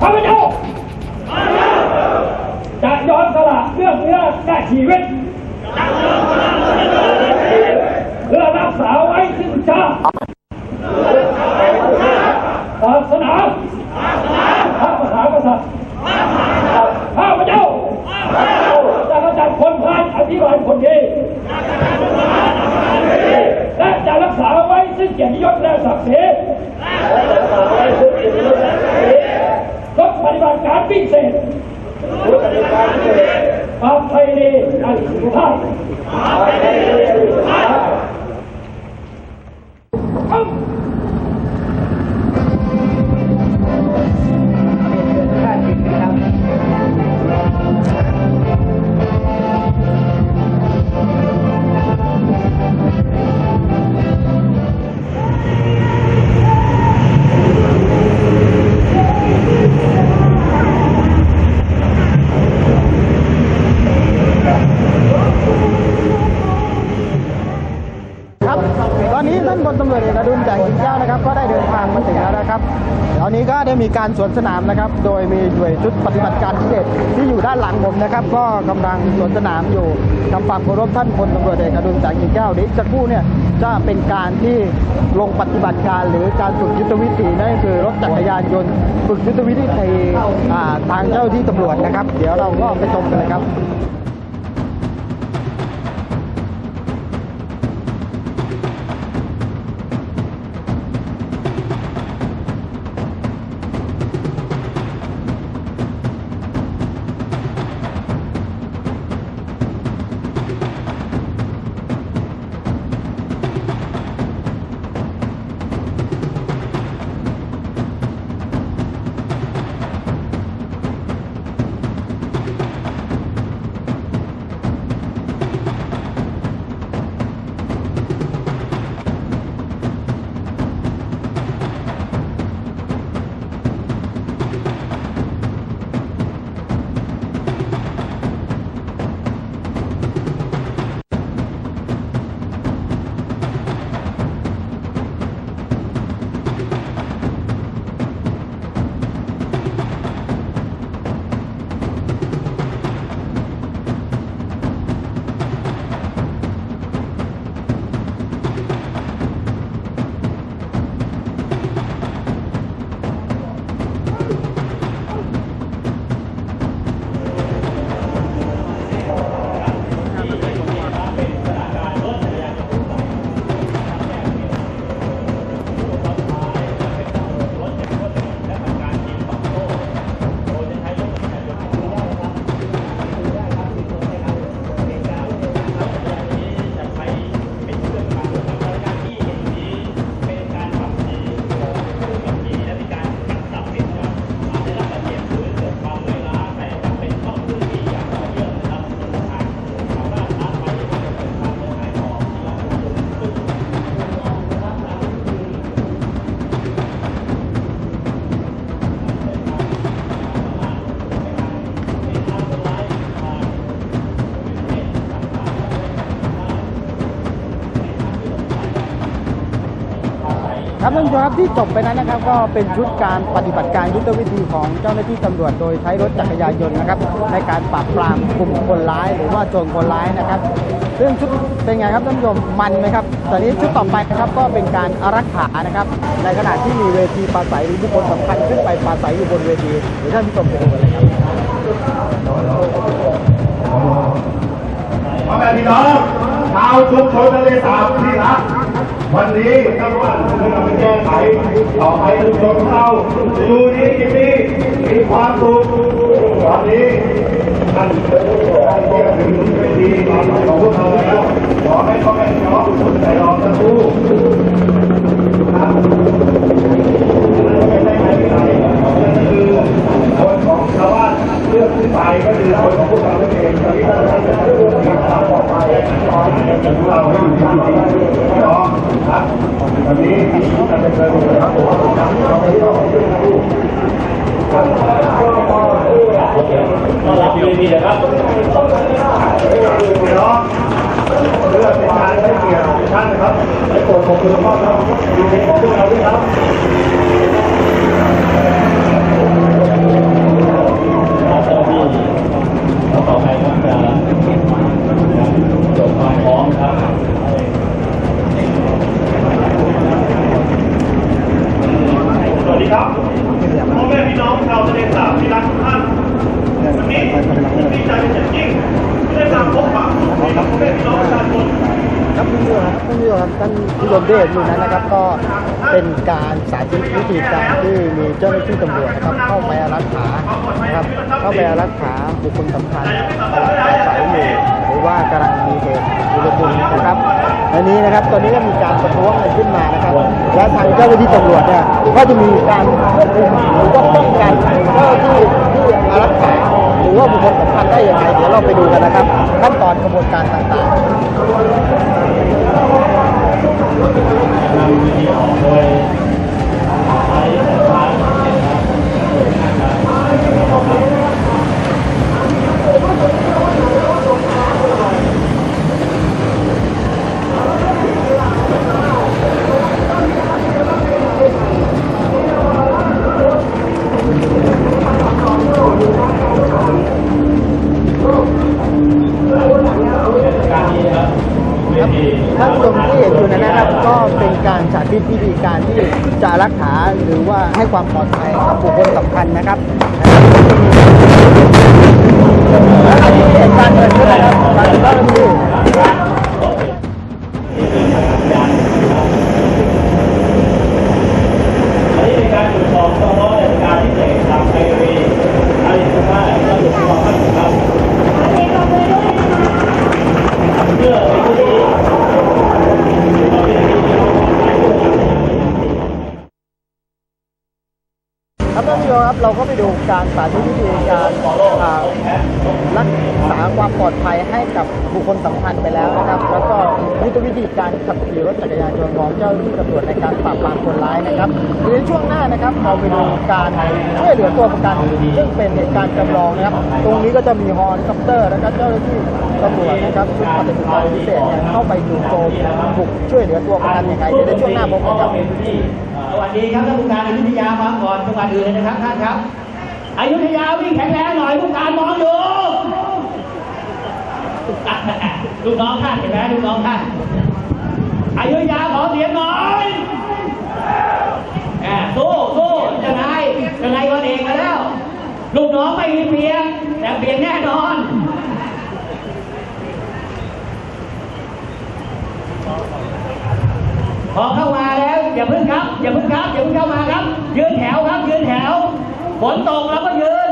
ข้าพเจ้าจะยอมสละเรื่องเนื้อแก่ชีวิตเพื่อรักษาไว้ซึ่งชาติศาสนาพระมหากษัตริย์ข้าพเจ้าจะกระจัดคนพาลอธิบายคนดีและจะรักษาไว้ซึ่งเกียรติยศและศักดิ์ศรีรถป ฏิบัติการพิ การสวนสนามนะครับ โดยมีหน่วยชุดปฏิบัติการพิเศษที่อยู่ด้านหลังผมนะครับ ก็กำลังสวนสนามอยู่ทำความเคารพท่านพลตำรวจเอกอดุลแสงสิงแก้วเดี๋ยวอีกสักครู่เนี่ยจะเป็นการที่ลงปฏิบัติการหรือการฝึกยุทธวิธีนั่นคือรถจักรยานยนต์ฝึกยุทธวิธีทางเจ้าหน้าที่ตำรวจนะครับ เดี๋ยวเราก็ไปชมกันเลยครับ ครับท่านผู้ชมครับที่จบไปนั้นนะครับ ก็เป็นชุดการปฏิบัติการยุทธวิธีของเจ้าหน้าที่ตำรวจโดยใช้รถจักรยานยนต์นะครับ ในการปราบปรามกลุ่มคนร้าย หรือว่าโจรคนร้ายนะครับซึ่งชุดเป็นไงครับท่านผู้ชมมันไหมครับตอนนี้ชุดต่อไปนะครับก็เป็นการอารักขานะครับ ในขณะที่มีเวทีปราศัยหรือบุคคลสำคัญขึ้นไปปราศัยอยู่บนเวทีเดี๋ยวท่านผู้ชมไปดูกันเลยครับพ่อแม่พี่น้องชาวชุมชนทะเลสาบที่รัก วันนี้ท่านว่าเราไปแก้ไขต่อไปทุกคนของเราอยู่ดีกินดีมีความสุขวันนี้ท่านได้เกี่ยวถึงเวทีของพวกเราแล้วขอให้พ่อแม่พี่น้องใจรอสักครู่ครับไม่ใช่ใครที่ไหนคือคนของชาวบ้านเลือกขึ้นไปก็คือคนของพวกเราเองตอนนี้เราได้เรื่องมีความปลอดภัยของเราให้อยู่ที่ดีพี่น้องครับวันนี้เราจะเจอครับผมเราไป ท่านนะครับพี่น้องเลือการให้เกียรติท่านนะครับให้โปรดขอบคุณมากครับอยู่ในขอบคุณเราด้วยครับ น้องชาวทะเลสาบที่รักทุกท่านวันนี้ผมดีใจเป็นอย่างยิ่งที่ได้มาพบปะกับพ่อแม่พี่น้องประชาชนครับคุณผู้ชมครับคุณผู้ชมครับท่านผู้ชมที่เห็นอยู่นั้นนะครับ ก็เป็นการสาธิตวิธีการที่มีเจ้าหน้าที่ตำรวจนะครับ เข้าไปอารักขาครับ เข้าไปอารักขาบุคคลสำคัญอายอยู่หรือว่ากำลังมีเหตุชุลมุนนะครับ อันนี้นะครับตอนนี้ก็มีการประท้วงกันขึ้นมานะครับ และทางเจ้าหน้าที่ตำรวจเนี่ยก็จะมีการควบคุมหรือว่าป้องกันเจ้าที่ที่อารักขาหรือว่าบุคคลสำคัญได้ยังไงเดี๋ยวเราไปดูกันนะครับขั้นตอนกระบวนการต่างๆ ครับท่านผู้ชมที่เห็นอยู่นั้นนะครับ ก็เป็นการสาธิตวิธีการที่จะรักษาหรือว่าให้ความปลอดภัยกับบุคคลสำคัญนะครับและอันนี้เป็นการเกิดขึ้นนะครับการเจ้าหน้าที่อัน ครับเราก็ไปดูการสาธิตวิธีการอ่ารักษาความปลอดภัยให้กับบุคคลสำคัญไปแล้วนะครับ แล้วก็ยุทธวิธีการขับขี่รถจักรยานยนต์ของเจ้าหน้าที่ตำรวจในการปราบปรามคนร้ายนะครับในช่วงหน้านะครับเราไปดูการช่วยเหลือตัวประกันซึ่งเป็นเหตุการณ์จำลองนะครับ ตรงนี้ก็จะมีฮอลิคอปเตอร์แล้วก็เจ้าหน้าที่ตำรวจนะครับชุดปฏิบัติการพิเศษเนี่ยเข้าไปดูโจมบุกช่วยเหลือตัวประกันยังไงเดี๋ยวในช่วงหน้าพบกันครับ สวัสดีครับท่านผู้การอยุธยาฟังก่อนจังหวัดอื่นเลยนะครับท่านครับอยุธยาวิ่งแข็งแรงหน่อยผู้การมองอยู่ลูกน้องท่านเห็นไหมลูกน้องท่านอายุยาขอเสียงหน่อยแหมสู้สู้จะไงจะไงวันเองมาแล้ว ลูกน้องไม่มีเปลี่ยนแต่เปลี่ยนแน่นอนพอเข้ามาแล้ว อย่าเพิ่งครับ อย่าเพิ่งครับ อย่าเพิ่งเข้ามาครับ ยืนแถวครับ ยืนแถว ฝนตกแล้วก็ยืน